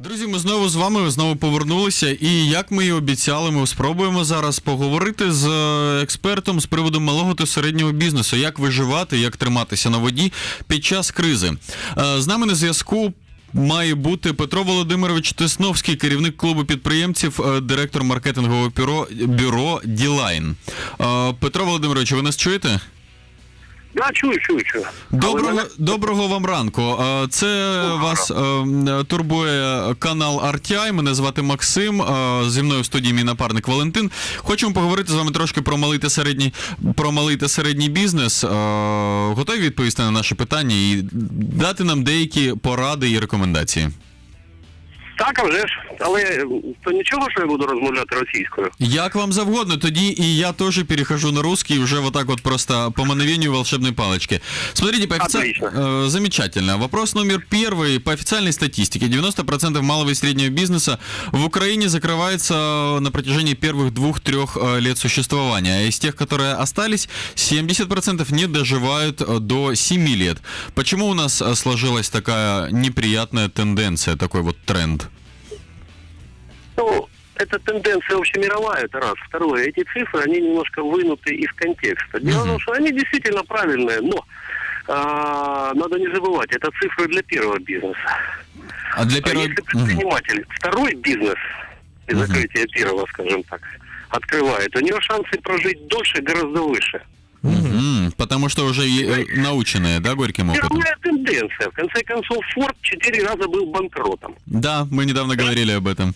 Друзі, ми знову з вами знову повернулися. І як ми і обіцяли, ми спробуємо зараз поговорити з е, експертом з приводу малого та середнього бізнесу, як виживати, як триматися на воді під час кризи. Е, З нами на зв'язку. Має бути Петро Володимирович Тесновський, керівник клубу підприємців, е, директор маркетингового бюро бюро Ділайн. Петро Володимирович, ви нас чуєте? Да, чую, чую, чую. Доброго, Але доброго вам ранку. Е, Це вас е, турбує канал RTI. Мене звати Максим. Е, Зі мною в студії мій напарник Валентин. Хочемо поговорити з вами трошки про малий та середній про малий та середній бізнес. Готові відповісти на наше питання і дати нам деякі поради і рекомендації. Так, а вже ж. Але е, то нічого, що я буду розмовляти російською. Як вам завгодно, тоді и я тоже перехожу на русский уже вот так вот просто по мановению волшебной палочки. Смотрите, по офици- Отлично. э, замечательно. Вопрос номер первый. По официальной статистике, 90% малого и среднего бизнеса в Украине закрывается на протяжении первых двух-трех э, лет существования. А из тех, которые остались, 70% не доживают э, до 7 лет. Почему у нас э, сложилась такая неприятная тенденция, такой вот тренд? Эта тенденция общемировая, это раз. Второе, эти цифры, они немножко вынуты из контекста. Дело в том, что они действительно правильные, но а, надо не забывать, это цифры для первого бизнеса. А для А первого... если Мгм. предприниматель второй бизнес, и закрытие первого, скажем так, открывает, у него шансы прожить дольше гораздо выше. Мгм, Потому что уже э, наученные, да, горьким опытом? Мировая тенденция. В конце концов, Форд четыре раза был банкротом. Да, мы недавно говорили об этом.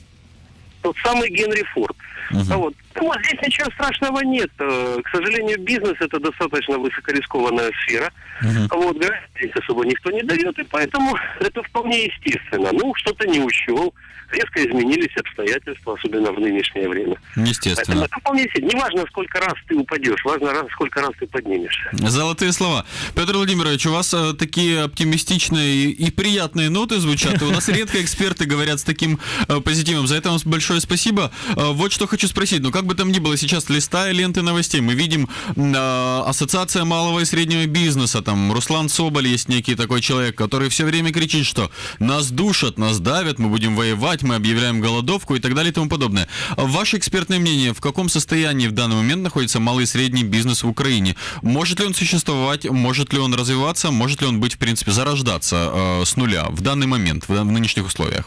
Тот самый Генри Форд. А вот. Ну, вот здесь ничего страшного нет. Э, К сожалению, бизнес это достаточно высокорискованная сфера. Мгм. Вот, гарантий здесь особо никто не дает, и поэтому это вполне естественно. Ну, что-то не учел, резко изменились обстоятельства, особенно в нынешнее время. Поэтому Естественно. это вполне естественно. Неважно, сколько раз ты упадешь, важно, раз, сколько раз ты поднимешься. Золотые слова. Петр Владимирович, у вас э, такие оптимистичные и приятные ноты звучат. И У нас редко эксперты говорят с таким э, позитивом. За это вам большое спасибо. Э, вот что хочу спросить. Ну, как бы там ни было, сейчас листая ленты новостей, мы видим э, Ассоциация малого и среднего бизнеса. Там Руслан Соболь есть некий такой человек, который все время кричит, что нас душат, нас давят, мы будем воевать, мы объявляем голодовку и так далее и тому подобное. Ваше экспертное мнение, в каком состоянии в данный момент находится малый и средний бизнес в Украине? Может ли он существовать, может ли он развиваться, может ли он быть, в принципе, зарождаться э, с нуля в данный момент, в, в нынешних условиях?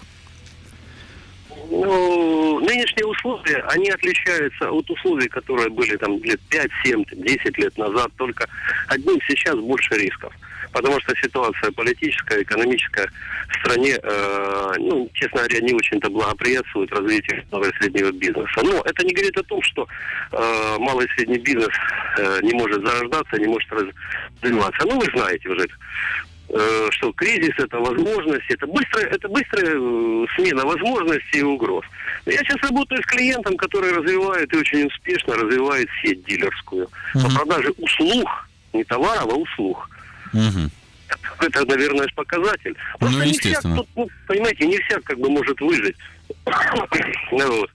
Нынешние условия, они отличаются от условий, которые были там лет 5, 7, 10 лет назад, только одним сейчас больше рисков. Потому что ситуация политическая, экономическая в стране, э, ну, честно говоря, не очень-то благоприятствует развитию малого и среднего бизнеса. Но это не говорит о том, что э, малый и средний бизнес э, не может зарождаться, не может развиваться. Ну, вы знаете уже что кризис это возможность, это быстрая, это быстрая э, смена возможностей и угроз. Я сейчас работаю с клиентом, который развивает и очень успешно развивает сеть дилерскую по Мгм. продаже услуг, не товаров, а услуг. Мгм. Это, наверное, показатель. Просто Ну, не всяк, естественно. тут, ну, понимаете, не всяк как бы может выжить. Ну.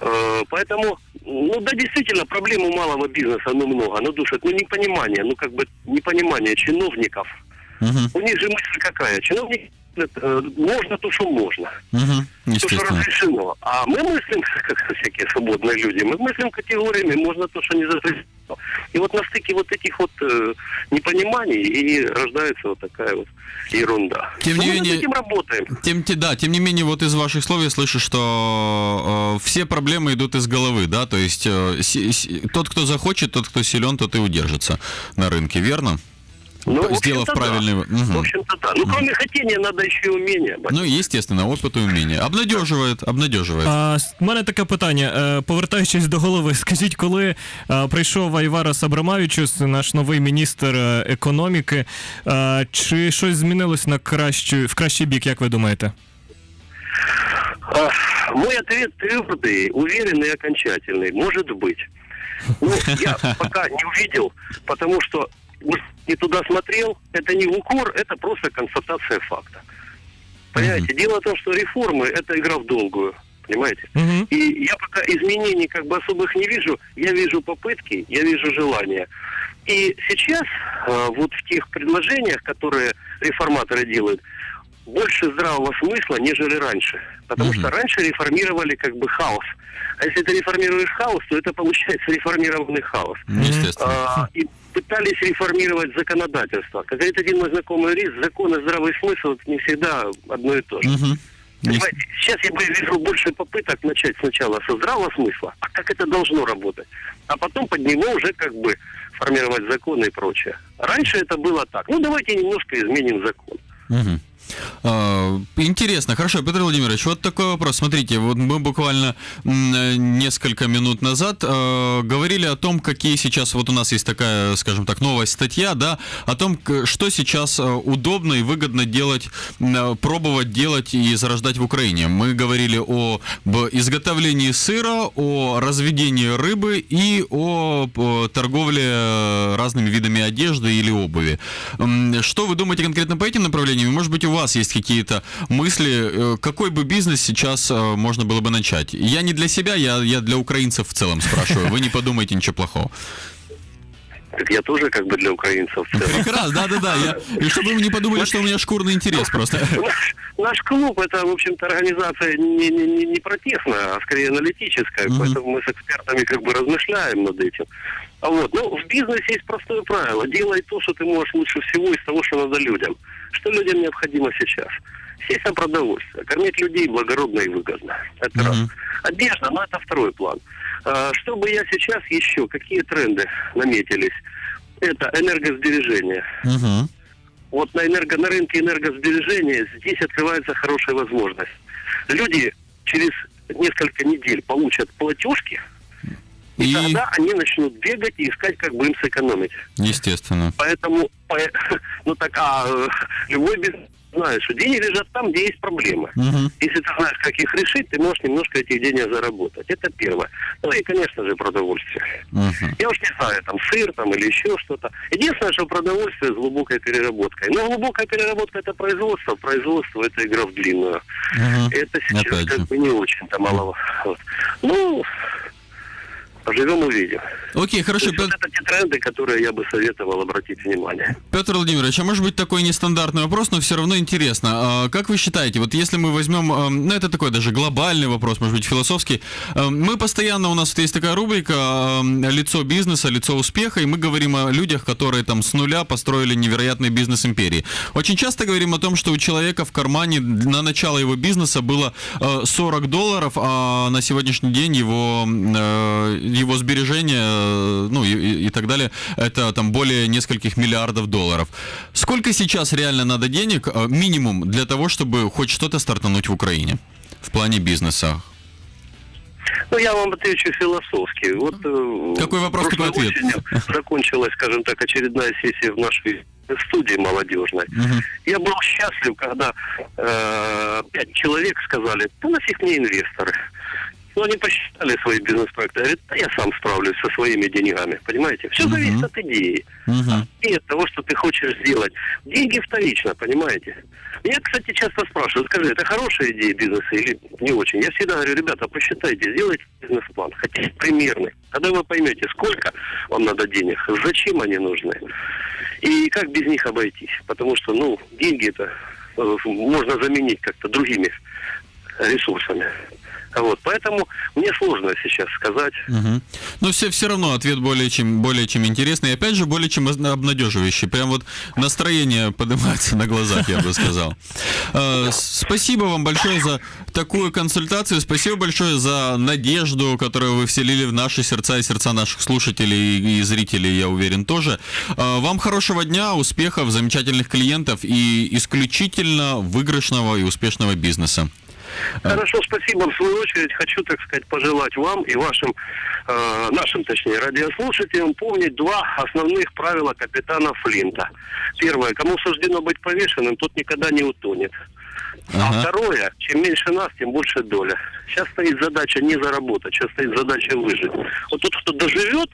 Э, Поэтому, ну да, действительно, проблем у малого бизнеса, ну, много. Ну, душит, ну, непонимание, ну, как бы, непонимание чиновников. Мгм. У них же мысль какая? Чиновник э, можно то, что можно. Мгм. То, что разрешено. А мы мыслим, как всякие свободные люди, мы мыслим категориями, можно то, что не запрещено. И вот на стыке вот этих вот э, непониманий и рождается вот такая вот ерунда. Тем Но не мы над менее- этим работаем. Тем, те- да, тем не менее, вот из ваших слов я слышу, что э, все проблемы идут из головы, да, то есть э, си- си- тот, кто захочет, тот, кто силен, тот и удержится на рынке, верно? Ну, в Сделав общем-то, правильный... Да. Мгм. В общем-то, да. Ну, кроме хотения, надо еще и умение. Ну, естественно, опыт и умение. Обнадеживает, обнадеживает. А, с- в мене таке питання. Е, Повертаючись до голови, скажіть, коли е, прийшов Айварас Абрамавічус, наш новий міністр е, економіки, е, чи щось змінилось на кращу, в кращий бік, як ви думаєте? А, Мой ответ твердый, уверенный и окончательный. Может быть. Ну, я пока не увидел, потому что не туда смотрел. Это не в укор, это просто констатация факта. Понимаете? Дело в том, что реформы – это игра в долгую. Понимаете? Угу. И я пока изменений как бы особых не вижу. Я вижу попытки, я вижу желания. И сейчас, э, вот в тех предложениях, которые реформаторы делают, больше здравого смысла, нежели раньше. Потому Мгм. что раньше реформировали как бы хаос. А если ты реформируешь хаос, то это получается реформированный хаос. Естественно. А, и пытались реформировать законодательство. Как говорит один мой знакомый юрист, закон и здравый смысл это не всегда одно и то же. Ес- Понимаете, сейчас я бы вижу больше попыток начать сначала со здравого смысла, а как это должно работать, а потом под него уже как бы формировать законы и прочее. Раньше это было так. Ну, давайте немножко изменим закон. Мгм. А, Интересно, хорошо, Петр Владимирович, вот такой вопрос. Смотрите, вот мы буквально э, несколько минут назад э, говорили о том, какие сейчас, вот у нас есть такая, скажем так, новая статья, да, о том, что сейчас э, удобно и выгодно делать, э, пробовать делать и зарождать в Украине. Мы говорили о изготовлении сыра, о разведении рыбы и о торговле разными видами одежды или обуви. Что вы думаете конкретно по этим направлениям? Может быть, у вас есть какие-то мысли, э, какой бы бизнес сейчас э, можно было бы начать? Я не для себя, я, я для украинцев в целом спрашиваю. Вы не подумайте ничего плохого. Так я тоже как бы для украинцев в целом. Прекрасно, да-да-да. я- И чтобы вы не подумали, что у меня шкурный интерес просто. Наш, наш клуб это, в общем-то, организация не, не, не, не протестная, а скорее аналитическая, Мгм. поэтому мы с экспертами как бы размышляем над этим. А вот, ну, в бизнесе есть простое правило. Делай то, что ты можешь лучше всего из того, что надо людям. Что людям необходимо сейчас? Естественно, продовольствие. Кормить людей благородно и выгодно. Это раз. Одежда, но это второй план. А, Что бы я сейчас еще, какие тренды наметились? Это энергосбережение. Вот на, энерго, на рынке энергосбережения здесь открывается хорошая возможность. Люди через несколько недель получат платежки, и, И, тогда они начнут бегать и искать, как бы им сэкономить. естественно. Поэтому, по- ну так, а любой бизнес знает, что деньги лежат там, где есть проблемы. Мгм. Если ты знаешь, как их решить, ты можешь немножко этих денег заработать. Это первое. Ну и, конечно же, продовольствие. Мгм. Я уж не знаю, там сыр там или еще что-то. Единственное, что продовольствие с глубокой переработкой. Но глубокая переработка это производство, производство это игра в длинную. Мгм. Это сейчас Опять как бы не очень-то мало. Вот. Ну, поживем увидим. Окей, хорошо, есть вот Петр- это те тренды, которые я бы советовал обратить внимание. Петр Владимирович, а может быть такой нестандартный вопрос, но все равно интересно. А Как вы считаете, вот если мы возьмем, эм, ну это такой даже глобальный вопрос, может быть философский, эм, мы постоянно, у нас вот есть такая рубрика эм, «Лицо бизнеса, лицо успеха», и мы говорим о людях, которые там с нуля построили невероятный бизнес империи. Очень часто говорим о том, что у человека в кармане на начало его бизнеса было э, 40 долларов, а на сегодняшний день его, э, его сбережения, э, ну и, и- и так далее, это там более нескольких миллиардов долларов. Сколько сейчас реально надо денег, э, минимум, для того, чтобы хоть что-то стартануть в Украине в плане бизнеса? Ну, я вам отвечу философски. Вот, э, Какой вопрос, такой ответ. закончилась, скажем так, очередная сессия в нашей студии молодежной. Мгм. Я был счастлив, когда э, пять человек сказали, да нафиг мне инвесторы. Ну, они посчитали свои бизнес-проекты. Говорят, да я сам справлюсь со своими деньгами. Понимаете? Все Мгм. зависит от идеи. Мгм. И от того, что ты хочешь сделать. Деньги вторично, понимаете? Меня, кстати, часто спрашивают, скажи, это хорошая идея бизнеса или не очень? Я всегда говорю, ребята, посчитайте, сделайте бизнес-план, хотя примерный. Тогда вы поймете, сколько вам надо денег, зачем они нужны, и как без них обойтись. Потому что, ну, деньги это э, можно заменить как-то другими ресурсами. Вот, поэтому мне сложно сейчас сказать. Мгм. Но все, все равно ответ более чем, более чем интересный. И опять же, более чем обнадеживающий. Прям вот настроение поднимается на глазах, я бы сказал. Э, Спасибо вам большое за такую консультацию. Спасибо большое за надежду, которую вы вселили в наши сердца и сердца наших слушателей и- зрителей, я уверен, тоже. Э, Вам хорошего дня, успехов, замечательных клиентов и исключительно выигрышного и успешного бизнеса. Хорошо, спасибо. В свою очередь хочу, так сказать, пожелать вам и вашим, э, нашим, точнее, радиослушателям помнить два основных правила капитана Флинта. Первое, кому суждено быть повешенным, тот никогда не утонет. А Ага. второе, чем меньше нас, тем больше доля. Сейчас стоит задача не заработать, сейчас стоит задача выжить. Вот тот, кто доживет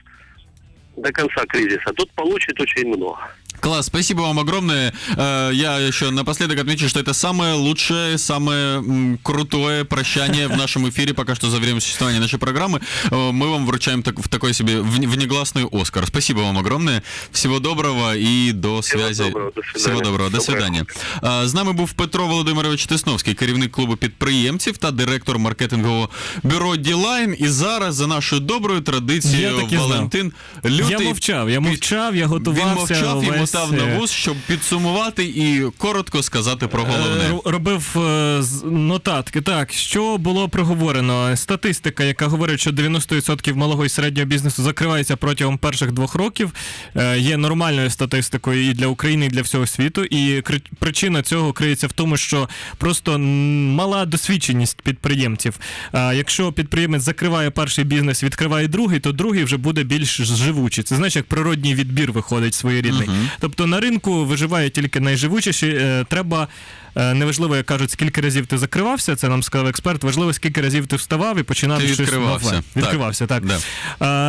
до конца кризиса, тот получит очень много. Класс, спасибо вам огромное. Э, Я еще напоследок отмечу, что это самое лучшее, самое м, крутое прощание в нашем эфире пока что за время существования нашей программы. Э, Мы вам вручаем так- в такой себе вне- внегласный Оскар. Спасибо вам огромное. Всего доброго и до Всего связи. доброго, до свидания. Всего доброго, до Доброго. свидання. А, З нами був Петро Володимирович Тисновський, керівник клубу підприємців та директор маркетингового бюро Ділайн. І зараз за нашою доброю традицією Я так і знав. Валентин Лютий. Я мовчав, я мовчав, я Він готувався. мовчав і весь, мотав на вуз, щоб підсумувати і коротко сказати про головне. Е, Робив е, нотатки. Так, що було проговорено? Статистика, яка говорить, що 90% малого і середнього бізнесу закривається протягом перших двох років, е, є нормальною статистикою і для України, і для всього світу. І причина цього криється в тому, що просто мала досвідченість підприємців. Якщо підприємець закриває перший бізнес, відкриває другий, то другий вже буде більш живучий. Це значить, як природній відбір виходить своєрідний. Тобто на ринку виживає тільки найживучіші. Е, Треба е, неважливо, як кажуть, скільки разів ти закривався, це нам сказав експерт. Важливо, скільки разів ти вставав і починав Ти щось відкривався. нове. Відкривався, так. Да.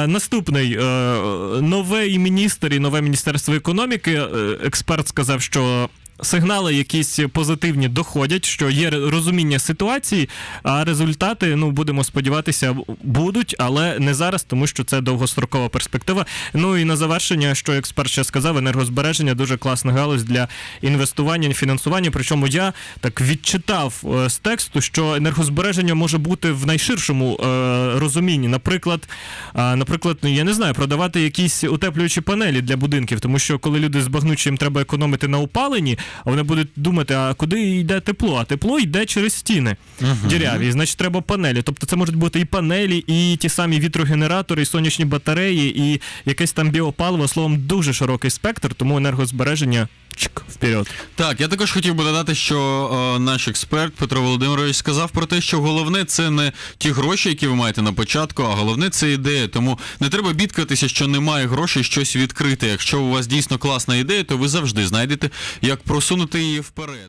Е, наступний новий міністр і нове міністерство економіки. Експерт сказав, що. Сигнали якісь позитивні доходять, що є розуміння ситуації, а результати, ну будемо сподіватися, будуть, але не зараз, тому що це довгострокова перспектива. Ну і на завершення, що експерт ще сказав, енергозбереження дуже класна галузь для інвестування фінансування. Причому я так відчитав е, з тексту, що енергозбереження може бути в найширшому е, розумінні. Наприклад, наприклад, ну я не знаю, продавати якісь утеплюючі панелі для будинків, тому що коли люди збагнуть, що їм треба економити на опаленні, вони будуть думати, а куди йде тепло? А тепло йде через стіни діряві, значить треба панелі. Тобто це можуть бути і панелі, і ті самі вітрогенератори, і сонячні батареї, і якесь там біопаливо. Словом, дуже широкий спектр, тому енергозбереження чик, вперед. Так, я також хотів би додати, що е, наш експерт Петро Володимирович сказав про те, що головне це не ті гроші, які ви маєте на початку, а головне це ідея. Тому не треба бідкатися, що немає грошей щось відкрити. Якщо у вас дійсно класна ідея, то ви завжди знайдете, як просунути її вперед.